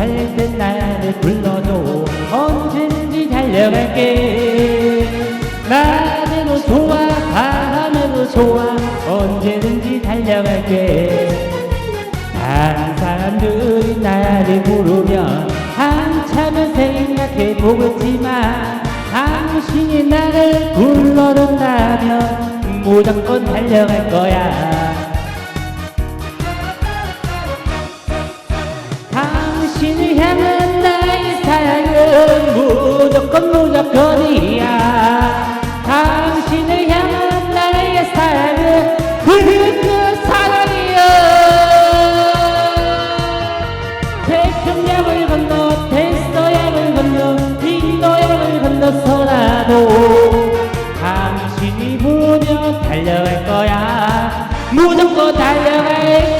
필요할 땐 나를 불러줘. 언제든지 달려갈게. 낮에도 좋아 밤에도 좋아. 언제든지 달려갈게. 다른 사람들이 나를 부르면 한참을 생각해 보겠지만 당신이 나를 불러준다면 무조건 달려갈 거야 당신을 향한 나의 사랑은 무조건 무조건이야. 당신을 향한 나의 사랑은 그 사랑이야 태평양을 건너 대서양을 건너 인도양을 건너서라도 당신이 부르면 달려갈 거야. 무조건 달려갈 거야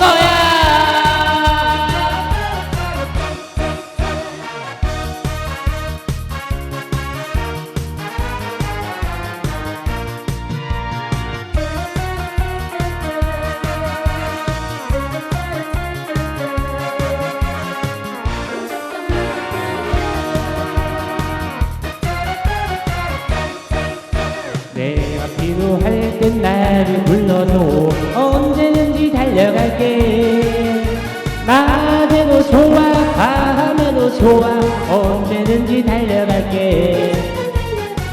필요할 땐 나를 불러줘. 언제든지 달려갈게. 낮에도 좋아 밤에도 좋아. 언제든지 달려갈게.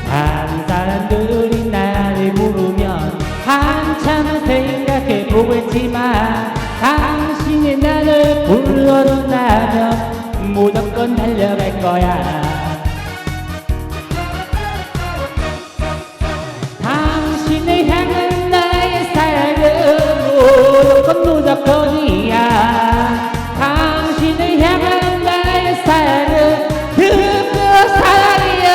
다른 사람들이 나를 부르면 한참 생각해 보겠지만 무조건 무조건이야. 당신을 향한 나의 사랑은 그그 사랑이야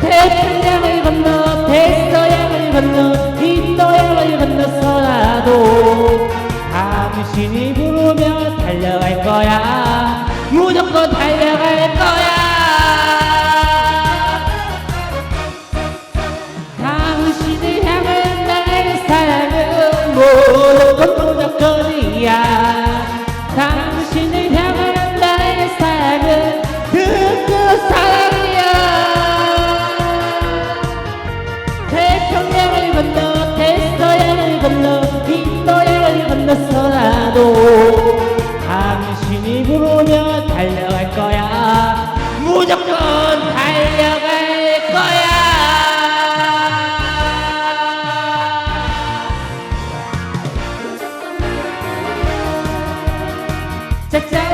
태평양을 건너 대서양을 건너 인도양을 건너서라도 당신이 부르면 달려갈 거야. 무조건 달려갈 거야 건너 대서양을 건너 인도양을 건너서라도 당신이 부르면 달려갈 거야. 무조건 달려갈 거야. 짜잔